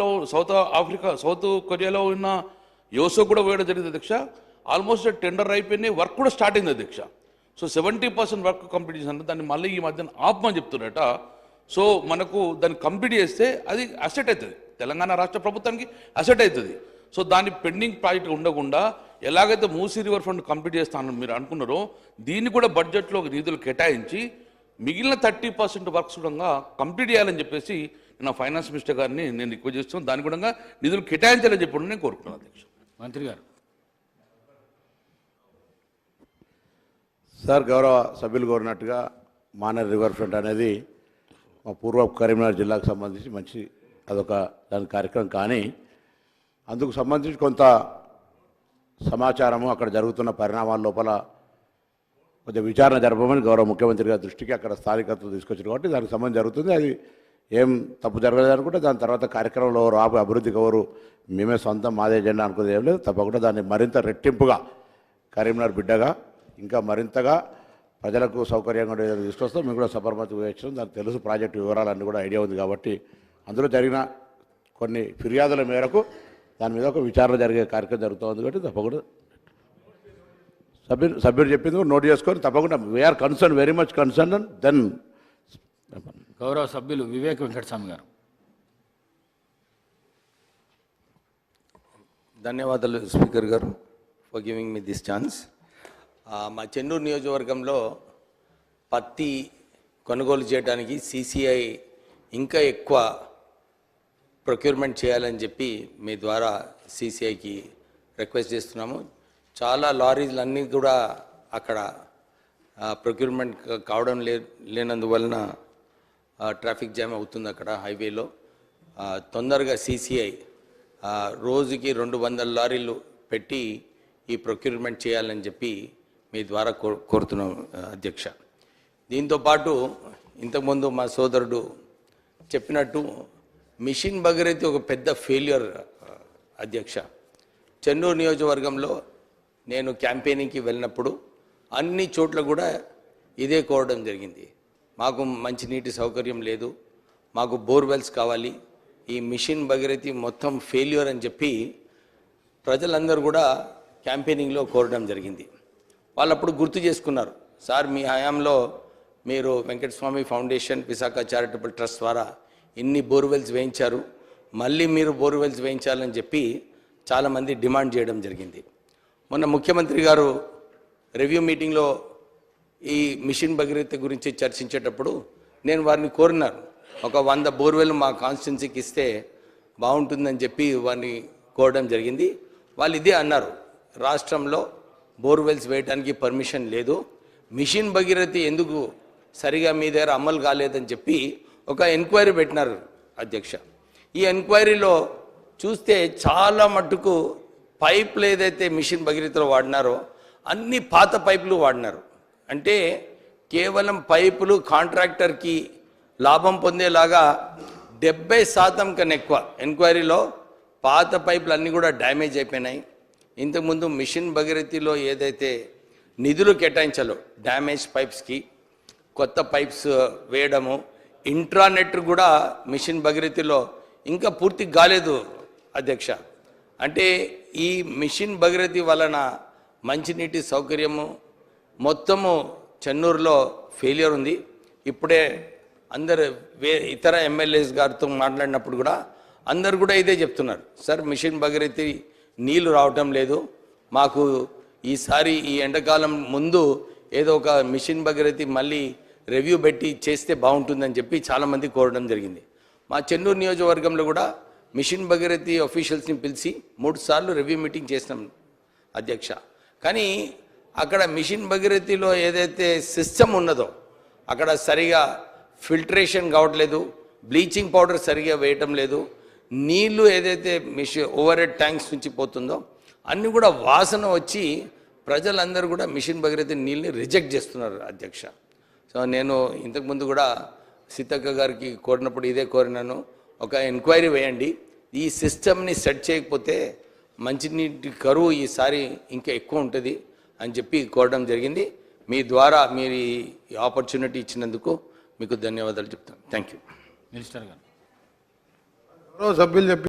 లో south Africa south కొరియాలో ఉన్న యోసో కూడా వేయడం జరిగింది అధ్యక్ష ఆల్మోస్ట్ టెండర్ అయిపోయింది వర్క్ కూడా స్టార్ట్ అయింది అధ్యక్ష so seventy percent work complete చేసిన దాన్ని మళ్ళీ ఈ మధ్యన ఆపమని చెప్తున్నట సో మనకు దాన్ని కంప్లీట్ చేస్తే అది అసెట్ అవుతుంది. తెలంగాణ రాష్ట్ర ప్రభుత్వానికి అసెట్ అవుతుంది. సో దాని పెండింగ్ ప్రాజెక్ట్ ఉండకుండా ఎలాగైతే మూసీ రివర్ ఫండ్ కంప్లీట్ చేస్తానని మీరు అనుకున్నారో దీన్ని కూడా బడ్జెట్లో నిధులు కేటాయించి మిగిలిన థర్టీ పర్సెంట్ వర్క్స్ కూడా కంప్లీట్ చేయాలని చెప్పేసి నా ఫైనాన్స్ మినిస్టర్ గారిని నేను రిక్వెస్ట్ చేస్తున్నాను. దాని కూడా నిధులు కేటాయించాలని చెప్పి నేను కోరుకుంటున్నాను. అధ్యక్ష మంత్రి గారు. సార్ గౌరవ సభ్యులు కోరినట్టుగా మానర్ రివర్ ఫ్రంట్ అనేది మా పూర్వ కరీంనగర్ జిల్లాకు సంబంధించి మంచి అదొక దాని కార్యక్రమం కానీ అందుకు సంబంధించి కొంత సమాచారము అక్కడ జరుగుతున్న పరిణామాల లోపల కొంచెం విచారణ జరపమని గౌరవ ముఖ్యమంత్రి గారి దృష్టికి అక్కడ స్థానికత్వం తీసుకొచ్చారు. కాబట్టి దానికి సంబంధం జరుగుతుంది. అది ఏం తప్పు జరగలేదు అనుకుంటే దాని తర్వాత కార్యక్రమంలో రాబో అభివృద్ధికి ఎవరు మేమే సొంతం మాదే ఎజెండా అనుకునేది ఏం లేదు. తప్పకుండా దాన్ని మరింత రెట్టింపుగా కరీంనగర్ బిడ్డగా ఇంకా మరింతగా ప్రజలకు సౌకర్యంగా ఉండే తీసుకొస్తాం. మేము కూడా సబర్మతి వేయించడం దానికి తెలుసు ప్రాజెక్టు వివరాలన్నీ కూడా ఐడియా ఉంది కాబట్టి అందులో జరిగిన కొన్ని ఫిర్యాదుల మేరకు దాని మీద ఒక విచారణ జరిగే కార్యక్రమం జరుగుతుంది కాబట్టి తప్పకుండా సభ్యులు సభ్యులు చెప్పింది కూడా నోట్ చేసుకొని తప్పకుండా we are concern very much concern and then గౌరవ సభ్యులు వివేక్ వెంకటస్వామి గారు. ధన్యవాదాలు speaker garu for giving me this chance మా చెన్నూరు నియోజకవర్గంలో పత్తి కొనుగోలు చేయడానికి సీసీఐ ఇంకా ఎక్కువ ప్రొక్యూర్మెంట్ చేయాలని చెప్పి మీ ద్వారా సిసిఐకి రిక్వెస్ట్ చేస్తున్నాము. చాలా లారీలు అన్నీ కూడా అక్కడ ప్రొక్యూర్మెంట్ కావడం లే లేనందువలన ట్రాఫిక్ జామ్ అవుతుంది అక్కడ హైవేలో. తొందరగా సీసీఐ రోజుకి రెండు వందల లారీలు పెట్టి ఈ ప్రొక్యూర్మెంట్ చేయాలని చెప్పి మీ ద్వారా కో కోరుతున్నాం అధ్యక్ష. దీంతోపాటు ఇంతకుముందు మా సోదరుడు చెప్పినట్టు మిషన్ భగీరథి ఒక పెద్ద ఫెయిల్యూర్ అధ్యక్ష. చెన్నూరు నియోజకవర్గంలో నేను క్యాంపెయినింగ్కి వెళ్ళినప్పుడు అన్ని చోట్ల కూడా ఇదే కోరడం జరిగింది. మాకు మంచినీటి సౌకర్యం లేదు. మాకు బోర్వెల్స్ కావాలి. ఈ మిషన్ భగీరథి మొత్తం ఫెయిల్యూర్ అని చెప్పి ప్రజలందరూ కూడా క్యాంపెయినింగ్లో కోరడం జరిగింది. వాళ్ళు అప్పుడు గుర్తు చేసుకున్నారు. సార్ మీ హయాంలో మీరు Venkataswamy foundation Visakha charitable trust ద్వారా ఇన్ని బోర్వెల్స్ వేయించారు. మళ్ళీ మీరు బోర్వెల్స్ వేయించాలని చెప్పి చాలామంది డిమాండ్ చేయడం జరిగింది. మొన్న ముఖ్యమంత్రి గారు రివ్యూ మీటింగ్లో ఈ మిషన్ భగీరథ గురించి చర్చించేటప్పుడు నేను వారిని కోరినాను. ఒక వంద బోర్వెల్ మా కాన్స్టిట్యున్సీకి ఇస్తే బాగుంటుందని చెప్పి వారిని కోరడం జరిగింది. వాళ్ళు ఇదే అన్నారు. రాష్ట్రంలో బోర్వెల్స్ వేయడానికి పర్మిషన్ లేదు. మిషన్ భగీరథి ఎందుకు సరిగా మీ దగ్గర అమలు కాలేదని చెప్పి ఒక ఎంక్వైరీ పెట్టినారు అధ్యక్ష. ఈ ఎంక్వైరీలో చూస్తే చాలా మట్టుకు పైపులు ఏదైతే మిషన్ భగీరథలో వాడినారో అన్ని పాత పైపులు వాడినారు. అంటే కేవలం పైపులు కాంట్రాక్టర్కి లాభం పొందేలాగా డెబ్బై శాతం కన్నా ఎక్కువ. ఎంక్వైరీలో పాత పైపులు అన్నీ కూడా డ్యామేజ్ అయిపోయినాయి. ఇంతకుముందు మిషన్ భగీరథిలో ఏదైతే నిధులు కేటాయించాలో డ్యామేజ్ పైప్స్కి కొత్త పైప్స్ వేయడము ఇంట్రానెట్ కూడా మిషన్ భగీరథిలో ఇంకా పూర్తి కాలేదు అధ్యక్ష. అంటే ఈ మిషన్ భగీరథి వలన మంచినీటి సౌకర్యము మొత్తము చెన్నూరులో ఫెయిలియర్ ఉంది. ఇప్పుడే అందరు వే ఇతర ఎమ్మెల్యేస్ గారితో మాట్లాడినప్పుడు కూడా అందరు కూడా ఇదే చెప్తున్నారు. సార్ మిషన్ భగీరథి నీళ్ళు రావటం లేదు. మాకు ఈసారి ఈ ఎండాకాలం ముందు ఏదో ఒక మిషన్ భగీరథి మళ్ళీ రివ్యూ పెట్టి చేస్తే బాగుంటుందని చెప్పి చాలామంది కోరడం జరిగింది. మా చెన్నూరు నియోజకవర్గంలో కూడా మిషన్ భగీరథి అఫీషియల్స్ని పిలిచి మూడు సార్లు రివ్యూ మీటింగ్ చేసినాం అధ్యక్ష. కానీ అక్కడ మిషన్ భగీరథిలో ఏదైతే సిస్టమ్ ఉన్నదో అక్కడ సరిగా ఫిల్టరేషన్ కావట్లేదు బ్లీచింగ్ పౌడర్ సరిగా వేయటం లేదు నీళ్ళు ఏదైతే మిషన్ ఓవర్ హెడ్ ట్యాంక్స్ నుంచి పోతుందో అన్నీ కూడా వాసన వచ్చి ప్రజలందరూ కూడా మిషన్ భగీరథి నీళ్ళని రిజెక్ట్ చేస్తున్నారు అధ్యక్ష. సో నేను ఇంతకుముందు కూడా సీతక్క గారికి కోరినప్పుడు ఇదే కోరినాను. ఒక ఎంక్వైరీ వేయండి. ఈ సిస్టమ్ని సెట్ చేయకపోతే మంచినీటి కరువు ఈసారి ఇంకా ఎక్కువ ఉంటుంది. అని చెప్పి కోరడం జరిగింది. మీ ద్వారా మీరు ఈ ఆపర్చునిటీ ఇచ్చినందుకు మీకు ధన్యవాదాలు చెప్తాను థ్యాంక్ యూ మినిస్టర్ గారు. సభ్యులు చెప్పి